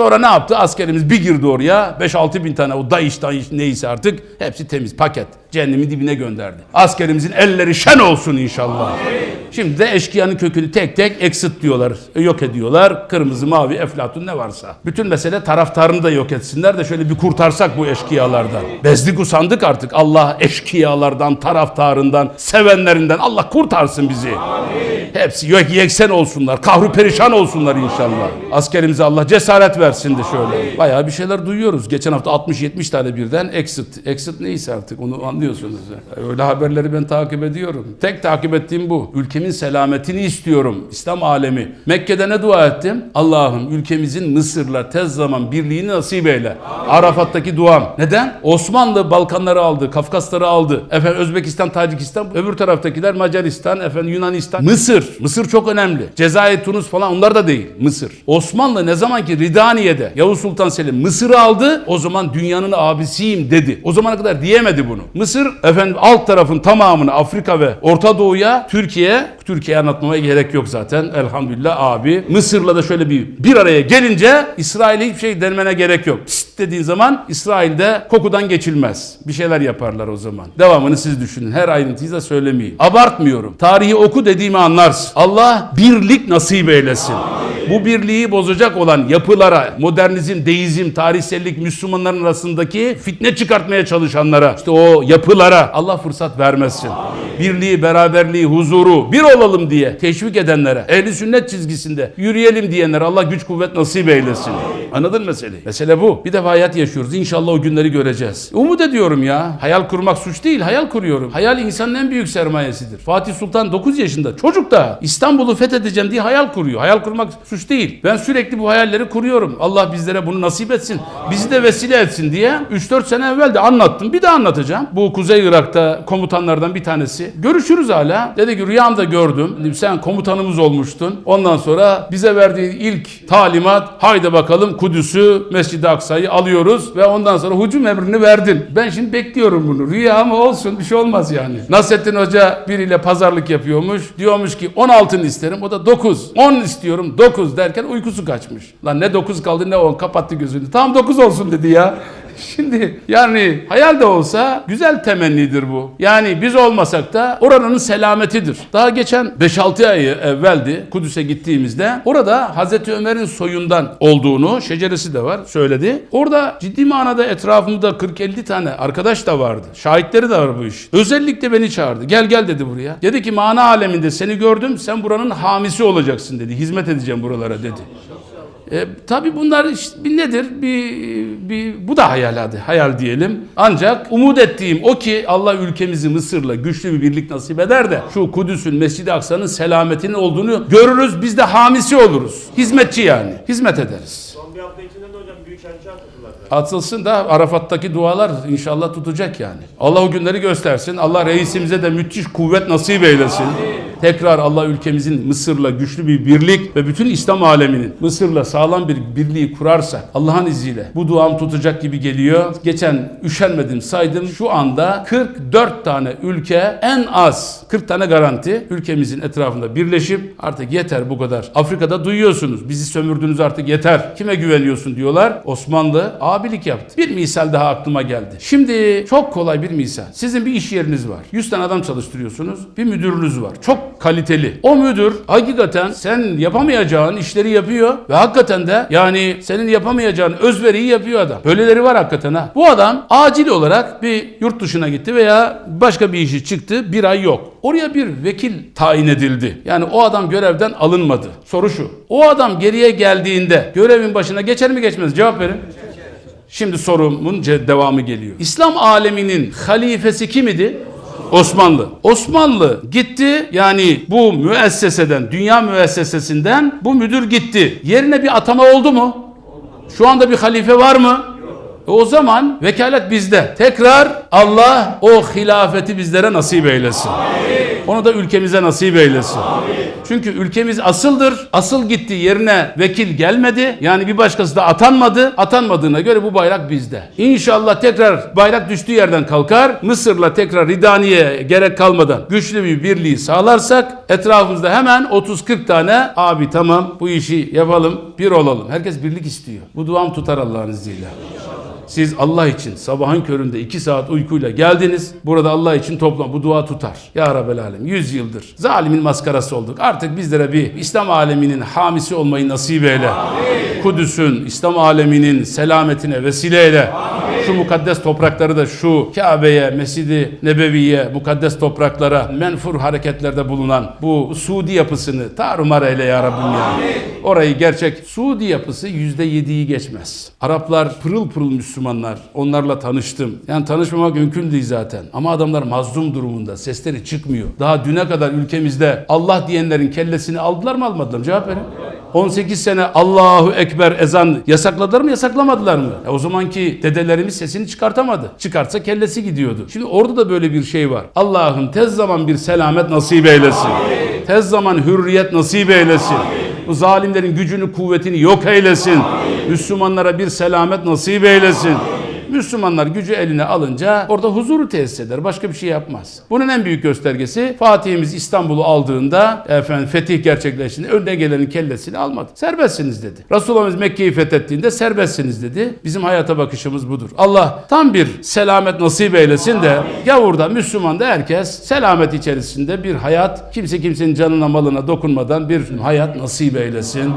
Sonra ne yaptı? Askerimiz bir girdi oraya. 5-6 bin tane o DAEŞ, DAEŞ neyse artık hepsi temiz paket. Cehennemin dibine gönderdi. Askerimizin elleri şen olsun inşallah. Şimdi de eşkıyanın kökünü tek tek exit diyorlar. Yok ediyorlar. Kırmızı, mavi, eflatun ne varsa. Bütün mesele taraftarını da yok etsinler de şöyle bir kurtarsak bu eşkıyalardan. Bezdik usandık artık. Allah eşkıyalardan, taraftarından, sevenlerinden Allah kurtarsın bizi. Hepsi yok yeksen olsunlar. Kahru perişan olsunlar inşallah. Askerimize Allah cesaret versin de şöyle. Bayağı bir şeyler duyuyoruz. Geçen hafta 60-70 tane birden exit. Exit neyse artık onu anlıyorsunuz. ya. Öyle haberleri ben takip ediyorum. Tek takip ettiğim bu. Ülkemin selametini istiyorum. İslam alemi. Mekke'de ne dua ettim? Allah'ım ülkemizin Mısır'la tez zaman birliğini nasip eyle. Arafat'taki duam. Neden? Osmanlı Balkanları aldı, Kafkasları aldı. Efendim Özbekistan, Tacikistan, öbür taraftakiler Macaristan, efendim Yunanistan, Mısır. Mısır çok önemli. Cezayir, Tunus falan onlar da değil. Mısır. Osmanlı ne zaman ki Ridaniye'de Yavuz Sultan Selim Mısır'ı aldı, o zaman dünyanın abisiyim dedi. O zamana kadar diyemedi bunu. Mısır efendim alt tarafın tamamını Afrika ve Orta Doğu'ya, Türkiye, Türkiye anlatmaya gerek yok zaten. Elhamdülillah abi. Mısır'la da şöyle bir bir araya gelince İsrail'e hiçbir şey denmene gerek yok. Psst dediğin zaman İsrail'de kokudan geçilmez. Bir şeyler yaparlar o zaman. Devamını siz düşünün. Her ayrıntıyı da söylemeyeyim. Abartmıyorum. Tarihi oku dediğimi anlarsın. Allah birlik nasip eylesin. Bu birliği bozacak olan yapılara, modernizm, deizm, tarihsellik, Müslümanların arasındaki fitne çıkartmaya çalışanlara, işte o yapılara Allah fırsat vermesin. Birliği, beraberliği, huzuru, bir olalım diye teşvik edenlere, ehli sünnet çizgisinde yürüyelim diyenlere Allah güç kuvvet nasip eylesin. Anladın meseleyi? Mesele bu. Bir defa hayat yaşıyoruz. İnşallah o günleri göreceğiz. Umut ediyorum ya. Hayal kurmak suç değil, hayal kuruyorum. Hayal insanın en büyük sermayesidir. Fatih Sultan 9 yaşında çocuk da İstanbul'u fethedeceğim diye hayal kuruyor. Hayal kurmak suç değil. Ben sürekli bu hayalleri kuruyorum. Allah bizlere bunu nasip etsin. Bizi de vesile etsin diye 3-4 sene evvel de anlattım. Bir de anlatacağım. Bu Kuzey Irak'ta komutanlardan bir tanesi. Görüşürüz hala. Dedi ki rüyamda gördüm. Dedim, sen komutanımız olmuştun. Ondan sonra bize verdiği ilk talimat haydi bakalım Kudüs'ü Mescid-i Aksa'yı alıyoruz ve ondan sonra hücum emrini verdin. Ben şimdi bekliyorum bunu. Rüya mı olsun bir şey olmaz yani. Nasrettin Hoca biriyle pazarlık yapıyormuş. Diyormuş ki 16'ını isterim. O da 9. 10 istiyorum 9 derken uykusu kaçmış. Lan ne 9 kaldı ne 10 kapattı gözünü. Tamam 9 olsun dedi ya. Şimdi yani hayal de olsa güzel temennidir bu. Yani biz olmasak da oranın selametidir. Daha geçen 5-6 ay evveldi Kudüs'e gittiğimizde orada Hazreti Ömer'in soyundan olduğunu şeceresi de var söyledi. Orada ciddi manada etrafımda 40-50 tane arkadaş da vardı. Şahitleri de var bu iş. Özellikle beni çağırdı. Gel gel dedi buraya. Dedi ki mana aleminde seni gördüm sen buranın hamisi olacaksın dedi. Hizmet edeceğim buralara dedi. E, tabii bunlar işte bir nedir? Bir, bir bu da hayal hadi. Hayal diyelim. Ancak umut ettiğim o ki Allah ülkemizi Mısır'la güçlü bir birlik nasip eder de şu Kudüs'ün Mescid-i Aksa'nın selametinin olduğunu görürüz. Biz de hamisi oluruz. Hizmetçi yani. Hizmet ederiz. Son bir hafta içinde de hocam. Atılsın da Arafat'taki dualar inşallah tutacak yani. Allah o günleri göstersin. Allah reisimize de müthiş kuvvet nasip eylesin. Tekrar Allah ülkemizin Mısır'la güçlü bir birlik ve bütün İslam aleminin Mısır'la sağlam bir birliği kurarsak Allah'ın izniyle bu duam tutacak gibi geliyor. Geçen üşenmedim saydım. Şu anda 44 tane ülke en az 40 tane garanti ülkemizin etrafında birleşip artık yeter bu kadar. Afrika'da duyuyorsunuz. Bizi sömürdünüz artık yeter. Kime güveniyorsun diyorlar. Osmanlı abilik yaptı. Bir misal daha aklıma geldi. Şimdi çok kolay bir misal. Sizin bir iş yeriniz var. 100 tane adam çalıştırıyorsunuz. Bir müdürünüz var. Çok kaliteli. O müdür hakikaten sen yapamayacağın işleri yapıyor ve hakikaten de yani senin yapamayacağın özveriyi yapıyor adam. Böyleleri var hakikaten ha. Bu adam acil olarak bir yurt dışına gitti veya başka bir işi çıktı. Bir ay yok. Oraya bir vekil tayin edildi. Yani o adam görevden alınmadı. Soru şu. O adam geriye geldiğinde görevin başına geçer mi geçmez? Cevap verin. Şimdi sorumun devamı geliyor. İslam aleminin halifesi kim idi? Osmanlı. Osmanlı gitti yani bu müesseseden, dünya müessesesinden bu müdür gitti. Yerine bir atama oldu mu? Şu anda bir halife var mı? E o zaman vekalet bizde. Tekrar Allah o hilafeti bizlere nasip eylesin. Onu da ülkemize nasip eylesin. Çünkü ülkemiz asıldır. Asıl gitti yerine vekil gelmedi. Yani bir başkası da atanmadı. Atanmadığına göre bu bayrak bizde. İnşallah tekrar bayrak düştüğü yerden kalkar. Mısır'la tekrar Ridaniye gerek kalmadan güçlü bir birliği sağlarsak etrafımızda hemen 30-40 tane abi tamam bu işi yapalım bir olalım. Herkes birlik istiyor. Bu duam tutar Allah'ın izniyle. Siz Allah için sabahın köründe 2 saat uykuyla geldiniz. Burada Allah için toplan. Bu dua tutar. Ya Rabbel Alem 100 yıldır zalimin maskarası olduk. Artık bizlere bir İslam aleminin hamisi olmayı nasip eyle. Kudüs'ün, İslam aleminin selametine vesile eyle. Şu mukaddes toprakları da şu Kabe'ye, Mescid-i Nebevi'ye, mukaddes topraklara menfur hareketlerde bulunan bu Suudi yapısını tarumar eyle ya Rabbim ya. Orayı gerçek Suudi yapısı yüzde yediyi geçmez. Araplar pırıl pırıl Müslümanlar. Onlarla tanıştım. Yani tanışmamak mümkün değil zaten. Ama adamlar mazlum durumunda. Sesleri çıkmıyor. Daha düne kadar ülkemizde Allah diyenlerin kellesini aldılar mı almadılar mı? Cevap verin. 18 sene Allahu Ekber ezan yasakladılar mı yasaklamadılar mı? E o zamanki dedelerimiz sesini çıkartamadı. Çıkartsa kellesi gidiyordu. Şimdi orada da böyle bir şey var. Allah'ım tez zaman bir selamet nasip eylesin. Tez zaman hürriyet nasip eylesin. Bu zalimlerin gücünü kuvvetini yok eylesin. Müslümanlara bir selamet nasip eylesin. Müslümanlar gücü eline alınca orada huzuru tesis eder. Başka bir şey yapmaz. Bunun en büyük göstergesi Fatih'imiz İstanbul'u aldığında efendim fetih gerçekleştiğinde önüne gelenin kellesini almadı. Serbestsiniz dedi. Resulullah'ımız Mekke'yi fethettiğinde serbestsiniz dedi. Bizim hayata bakışımız budur. Allah tam bir selamet nasip eylesin de gavurda Müslüman da herkes selamet içerisinde bir hayat kimse kimsenin canına malına dokunmadan bir hayat nasip eylesin.